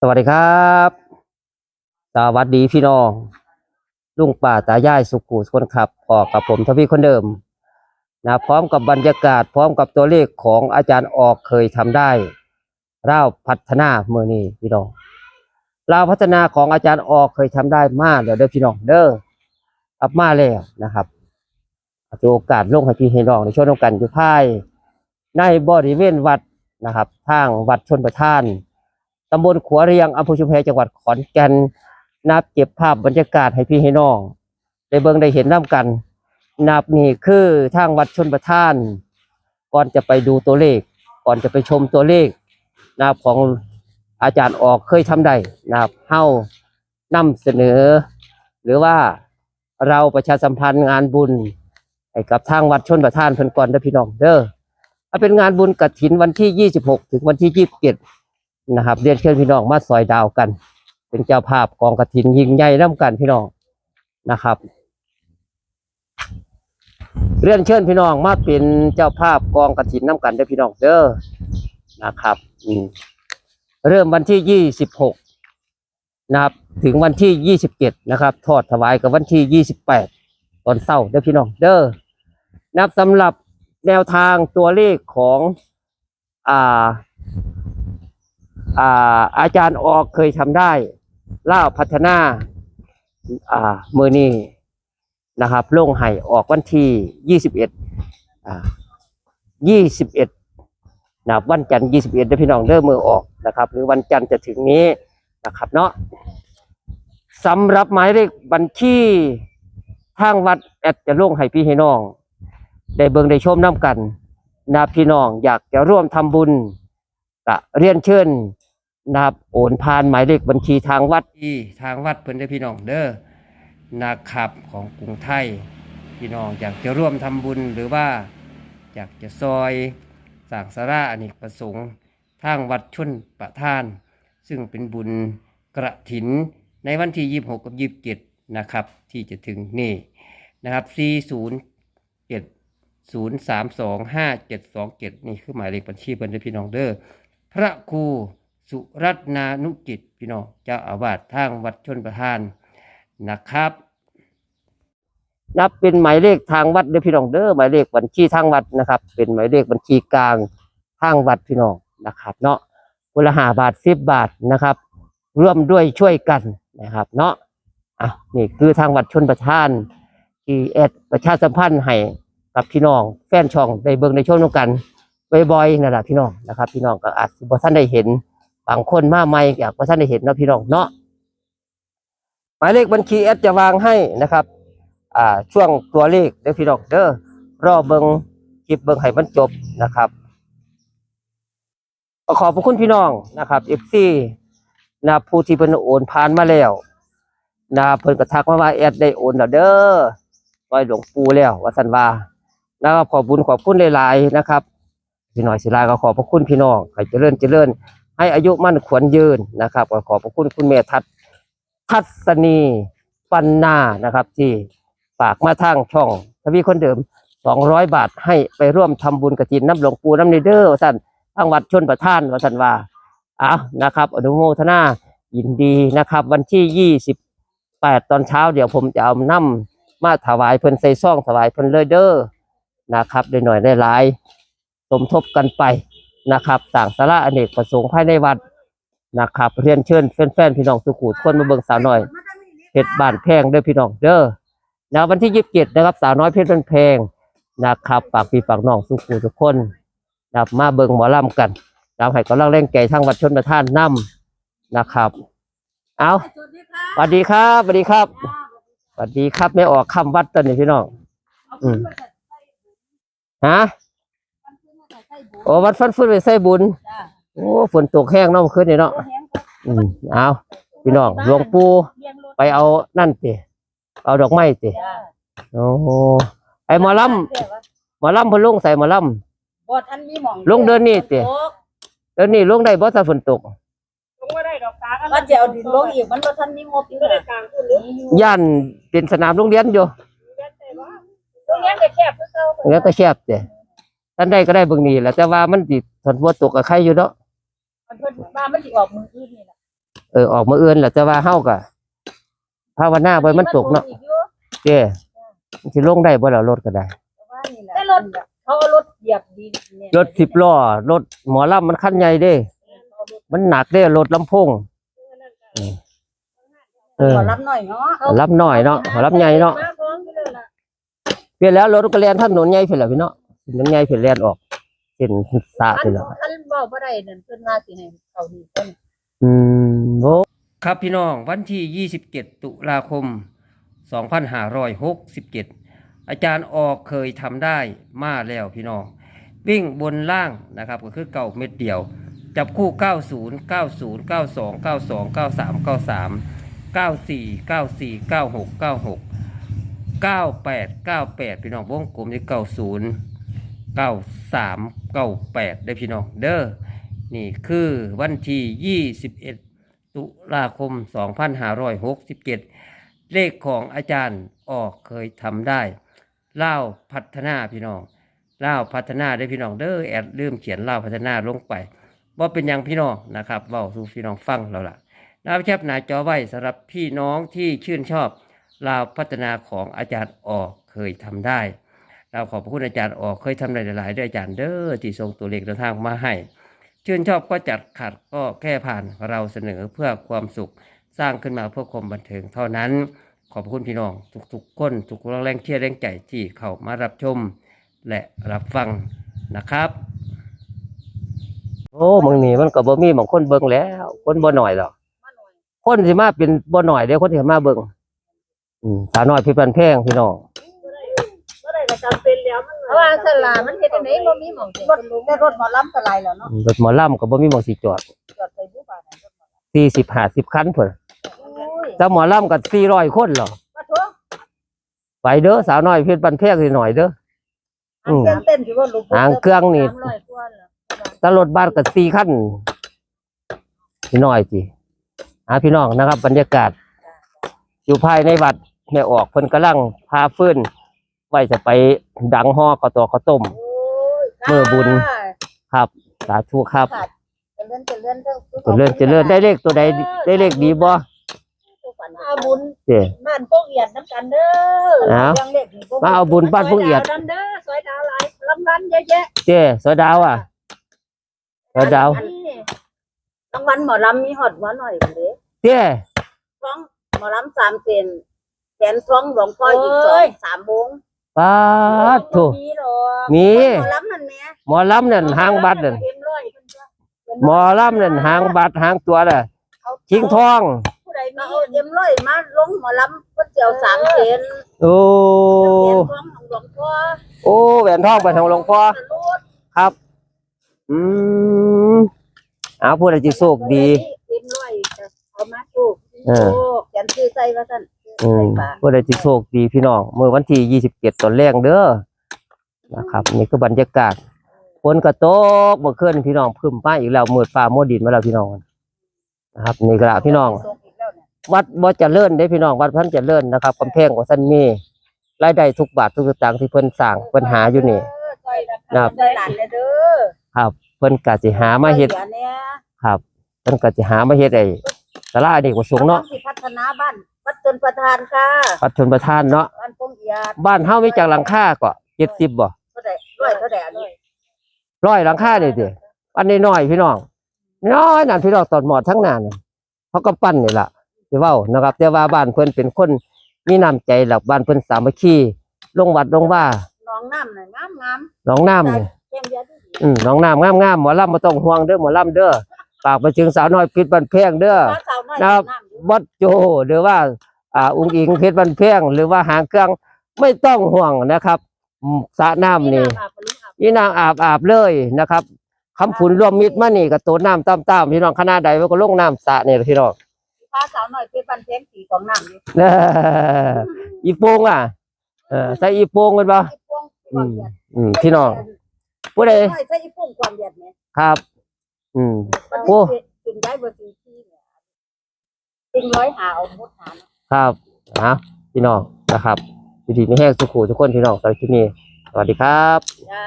สวัสดีครับ สวัสดีพี่น้อง ลุงป่าตายายสุขุคนขับพอกกับผมทวีคนเดิมนะพร้อมกับบรรยากาศพร้อมกับตัวเลขของอาจารย์ออกเคยทำได้เล่าพัฒนาเมื่อนี้พี่น้องเล่าพัฒนาของอาจารย์ออกเคยทำได้มากเดี๋ยวเด้อพี่น้องเด้ออับมาแล้วนะครับโอกาสลงให้พี่ให้น้องในช่วงกันอยู่ภายในบริเวณวัดนะครับทางวัดชนประทาน ตำบลขัวเรียงอำเภอชุมแพจังหวัดขอนแก่นนับเก็บภาพบรรยากาศให้พี่ให้น้องได้เบิ่งได้เห็นน้ำกันนับนี่คือทางวัดชนประทาน ก่อนจะไปดูตัวเลข ก่อนจะไปชมตัวเลขนับของอาจารย์ออกเคยทำได้นับเฮ้านำเสนอ หรือว่าเราประชาสัมพันธ์งานบุญให้กับทางวัดชนประทานเพิ่นก่อนเด้อพี่น้องเด้อเป็นงานบุญกฐินวันที่ 26 ถึงวันที่ 27 นะครับเรียนเชิญพี่น้องมาซอยดาวกัน เป็นเจ้าภาพกองกระถินยิงใหญ่น้ำกันพี่น้องนะครับเรียนเชิญพี่น้องมาเป็นเจ้าภาพกองกระถินน้ำกันเด้อพี่น้องเด้อนะครับอืมเริ่มวันที่ยี่สิบหกนะครับ ถึงวันที่ยี่สิบเจ็ดนะครับ ทอดถวายกับวันที่ยี่สิบแปดตอนเศร้าเด้อพี่น้องเด้อนับสำหรับแนวทางตัวเลขของอ่า อาอาจารย์ออกเคยทำได้เล่าพัฒนาอ่ามือนี้นะครับลงไห้ออกวันที่ยี่สิบเอ็ดอ่ายี่สิบเอ็ดนะวันจันทร์ยี่สิบเอ็ดพี่น้องเริ่มมือออกนะครับ หรือวันจันทร์จะถึงนี้นะครับเนาะสำหรับหมายเลขบัญชีทางวัดแอดจะลงให้พี่ให้น้อง ได้เบิงได้ชมน้ำกันนะพี่น้องอยากจะร่วมทำบุญก็เรียนเชิญ นะครับโอนผ่านหมายเลขบัญชีทางวัดที่ทางวัดเพิ่นได้พี่น้องเด้อนะครับของกรุงไทย พี่น้องอยากจะร่วมทำบุญหรือว่า อยากจะซอยสร้างสาราอเนกประสงค์ทางวัดชุนประทาน ซึ่งเป็นบุญกระถินในวันที่ 26 กับ 27 นะครับ ที่จะถึงนี่นะครับ 407 0325นี่คือหมายเลขบัญชีเพิ่นเด้พี่น้องเด้อพระครู สุรัตนานุกิจพี่น้องเจ้าอาวาสทางวัดชนประทานนะครับ นับเป็นหมายเลขทางวัดเด้อพี่น้องเด้อหมายเลขบัญชีทางวัดนะครับ เป็นหมายเลขบัญชีกลางทางวัดพี่น้องนะครับ เนาะคนละหาบาทสิบบาทนะครับ ร่วมด้วยช่วยกันนะครับ เนาะอะนี่คือทางวัดชนประทานที่เอ็ดประชาสัมพันธ์ให้กับพี่น้องแฟนช่องได้เบิ่งในช่วงนี้กันบ่อยๆนั่นแหละพี่น้องนะครับ พี่น้องก็อาจสิบ่ท่านได้เห็น บางคนมาใหม่อยากบ่ท่านได้เห็นนะพี่น้องเนาะหมายเลขบัญชีแอดจะวางให้นะครับ อ่าช่วงตัวเลขเด้อพี่น้องเด้อรอเบิ่งคลิปเบิ่งให้มันจบนะครับขอบคุณพี่น้องนะครับ FC นะผู้ที่เพิ่นโอนผ่านมาแล้วนะเพิ่นก็ทักมาว่าแอดได้โอนแล้วเด้อไว้หลวงปู่แล้วว่าซั่นว่านะครับขอบคุญขอบคุณหลายๆนะครับ พี่น้อยศิลาก็ขอบพระคุณพี่น้องให้เจริญเจริญ ให้อายุมั่นขวัญยืนนะครับ ขอบพระคุณคุณแม่ทัศทัศนีปันนานะครับ ที่ฝากมาทางช่องทวีคนเดิมสองร้อยบาทให้ไปร่วมทำบุญกระถินน้ำหลวงปู่น้ำในเดอว่าสั่นทางวัดชนประทานว่าสั่นว่าอ้าวนะครับ อนุโมทนายินดีนะครับ วันที่ยี่สิบแปดตอนเช้าเดี๋ยวผมจะเอาน้ำมาถวายเพิ่นใส่ซ่องถวายเพิ่นเลยเด้อนะครับได้หน่อยได้หลายสมทบกันไป นะครับสั่งสาระอเนกประสงค์ภายในวัดนะครับเรียนเชิญแฟนๆพี่น้องสุขุดคนมาเบิ่งสาวน้อยเพชรบ้านแพงเด้อพี่น้องเด้อนะวันที่ยี่สิบเจ็ดนะครับ สาวน้อยเพชรบ้านแพงนะครับฝากพี่ฝากน้องสุขุทุกคนนะครับมาเบิ่งหมอลำกันนะครับให้กำลังแรงใจทางวัดชนประทานนํนะครับ เอาสวัสดีครับสวัสดีครับสวัสดีครับไม่ออกคำวัดตอนนี้พี่น้อง อืมฮะ โอ้วัดฟันฟื้นไปใส่บุญโอ้ฝนตกแห้งเนาะเมื่อคืนนี่เนาะอืมเอาพี่น้องหลวงปู่ไปเอานั่นติเอาดอกไม้ติโอ้ไอหมอลำหมอลำเพิ่นลงใส่หมอล บ่ทันมีหม่องลงเดินนี่ติำเดี๋ยวนี้ลงได้บ่ถ้าฝนตกก็จะเอาดินลงอีกมันบ่ทันมีงบอยู่นะมีอยู่ย่านเป็นสนามโรงเรียนอยู่ตรงนี้ก็แคบคือเก่าแล้วก็แคบติ ท่านใดก็ได้เบิ่งนี่แหละแต่ว่ามันสิฝนบ่ตกก็ใครอยู่เนาะมันเพิ่นว่ามันสิออกมืออื่นนี่ล่ะออออกมาเอื้อนแหละแต่ว่าเฮาก็ภาวนาบ่ให้มันตกเนาะเจ้มันสิลงได้บ่ล่ะรถก็ได้ แต่รถเขาเอารถเหยียบดีเนี่ยรถสิบล้อรถหมอลำมันคันใหญ่เด้มันหนักเด้รถลำโพงเออขอรับหน่อยเนาะรับหน่อยเนาะรับใหญ่เนาะมาพร้อมกันเลยล่ะเปลี่ยนแล้วรถก็แล่นถนนใหญ่เพิ่นล่ะพี่เนาะ ถนนใหญ่เพิ่นแล่นออกเส้นสระคัเพิ่นนล่ะคันบอกบ่ได้นั่นเพิ่นว่าสิให้เขาดีเพิ่นอืมโอ้ครับพี่น้องวันที่ 27 ตุลาคม 2567 อาจารย์ออกเคยทำได้มาแล้วพี่น้อง วิ่งบนล่างนะครับ ก็คือเก่าเม็ดเดียว จับคู่ 90 90 92 92 93 93 94 94 96 96 98 98 พี่น้องวงกลมที่90 93 98ได้พี่น้องเด้อนี่คือวันที่21ตุลาคม2567เลขของอาจารย์ออกเคยทำได้เล่าพัฒนาพี่น้องเล่าพัฒนาได้พี่น้องเด้อแอดลืมเขียนเล่าพัฒนาลงไปว่าเป็นยังพี่น้องนะครับเว้าสู่พี่น้องฟังเราล่ะนะครับแคปหน้าจอไว้สำหรับพี่น้องที่ชื่นชอบลาวพัฒนาของอาจารย์ออกเคยทำได้ เราขอบพระคุณอาจารย์ออกเคยทำได้หลายๆด้วยอาจารย์เด้อที่ส่งตัวเลขแนวทางมาให้ชื่นชอบก็จัดขัดก็แค่ผ่านเราเสนอเพื่อความสุขสร้างขึ้นมาเพื่อความบันเทิงเท่านั้น ขอบคุณพี่น้อง ทุกๆคนทุกแรงเชียร์แรงใจที่เข้ามารับชม และรับฟังนะครับ โอ้มึงนี่มันก็บ่มีบางคนเบิ่งแล้ว คนบ่หน่อยหรอกมาหน่อยคนสิมาเป็นบ่หน่อยเด้อคนที่มาเบิ่งอืมสาวน้อยเพี่ปันแพงพี่น้อง บ่ได้บ่ได้ก็จำ เป็นแล้วมันเพราะว่าสลามันเฮ็ดจังได๋บ่มีหม่องสิรถแต่รถหมอลำก็หลายแล้วเนาะรถหมอลำก็บ่มีหมองสิจอดจอดไปผู้บาดน่ะรถหมอลำ40 50คันพุ่นโอ้ยแต่หมอลำก็400คนเหรอมาโถไปเด้อสาวน้อยเพี่ปันแพงสิหน่อยเด้อ อืมเต้นเต้นอยู่ว่าลูกหางเครื่องนี่สามร้อยกว่าแล้วแตรถบ้านก็4คันพี่น้อยจิหาพี่น้องนะครับ บรรยากาศ อยู่ภายในวัดแม่ออกเพิ่นกำลังพาฟื้นไว้จะไป ดังห่อข้าวตอกข้าวต้มโอ้ยเมื่อบุญ ครับ สาธุครับเจริญเจริญเด้อเจริญเจริญได้เลขตัวใดได้เลขดีบ่เอาบุญเจ้บ้านพวกเอียดน้ำกันเด้อเอารื่องเลขนี่พวกมาเอาบุญบ้านพวกเอียดซดาวน้ำเด้อซอยดาวหลายลำวันเยอะแยะเจ้สวยดาวอะสวยดาวอันนี้รางวัลหมอลำมีหอดหมอหน่อยพุ่นเด้เจ้ท้องหมอลำสามเซนแขนท้องหลวงพ่ออีกสองสามวง ปาดโถมีหรอกมีหมอลำนั่นแหม่หมอลำนั่นหางบัตรนั่นเอ็มร้อยเพิ่นว่าหมอลำนั่นหางบัตรหางตัวน่ะเอาชิงทองผู้ใดมาเอาเอ็มร้อยมาลงหมอลำเพิ่นเจียวสามเซนโอ้แขนท้องของหลวงพ่อโอ้แหวนทองไปทางหลวงพ่อรูดครับ อืมเอาพูดอะไรจีโชคดีเอ็มร้อยจะเอามาถูกเออโอ้แขนซื้อใจว่าซั่น อืมใส่บาทพูดอะไรจีโชคดีพี่น้องเมื่อวันที่ยี่สิบเจ็ดตอนแรกเด้อนะครับ นี่คือบรรยากาศฝนกระตกเมื่อคืนพี่น้องพึ่มมาอีกแล้วมืดฟ้ามัวดินมาแล้วพี่น้องนะครับนี่กระพี่น้องส่อีกแล้วเนี่ยวัดบ่เจริญได้พี่น้องวัดพันเจริญนะครับกำแพงของสันมีรายได้ทุกบาททุกสตางค์ที่เพิ่นสร้างเพิ่นหาอยู่นี่เออซอยนะครัครับบซอยหลานเนี่ยเด้อครับเพิ่นก็สิหามาเฮ็ดซอยหลนเนี่ยครับเพิ่นก็สิหามาเฮ็ดไอ้ศาลาอเนกประสงค์เนาะกำลัสิพัฒนาบ้าน วัดจนประธานค่ะวัดชนประทานเนาะบ้านพงเอียดบ้านเฮามีจักหลังคาก็70บ่เท่าใดร้อยเท่าใดอันนี้ร้อยหลังคานี่ติอันน้อยๆพี่น้องน้อยนั่นพี่น้องตอดหมอดทั้งนั้นน่ะเขาก็ปั้นนี่ล่ะสิเว้านะครับแต่ว่าบ้านเพิ่นเป็นคนมีน้ำใจหลักบ้านเพิ่นสามัคคีลงวัดลงว่าน้องน้ำน่ะงามงามหนองน้ำนี่ๆเข้มยาดี อืมน้องน้ำงามงามๆหมอลำมาต้องห่วงเด้อหมอลำเด้อ ฝากไปถึงสาวน้อยพิษบันเพงเด้อๆมาสาวน้อยนะครับน้ำอยู่วัดโจหรือว่าอ่าอุ้งอิงเพชรบันเพงหรือว่าหางเครื่องไม่ต้องห่วงนะครับอืมสระน้ำนี่อาบปะลุงอาบนี่นางอาบอาบเลยนะครับคำผุนรวมมิตรมานี่กับตัวน้ำตามตามๆพี่น้องขนาดใดมันก็ลงน้ำสระนี่แหละพี่น้องพาสาวน้อยเพชรบันเพงสีของน้ำอยู่เด้ออีโปงอะเออใส่อีโปงกันปะไอ้พวงความเดือดอืมพี่น้องผู้ใดใช่ใช่ไอ้พวงความเดือดเนี่ยครับ อืมมันโอ้ สิ่งได้เบอร์สิ่งที่เนี่ยสิ่งร้อยหาเอาหมดหาเนาะครับนะพี่น้องนะครับดีๆไม่แห้งสุขุทุกคนพี่น้องสำหรับที่นี่สวัสดีครับ จ้า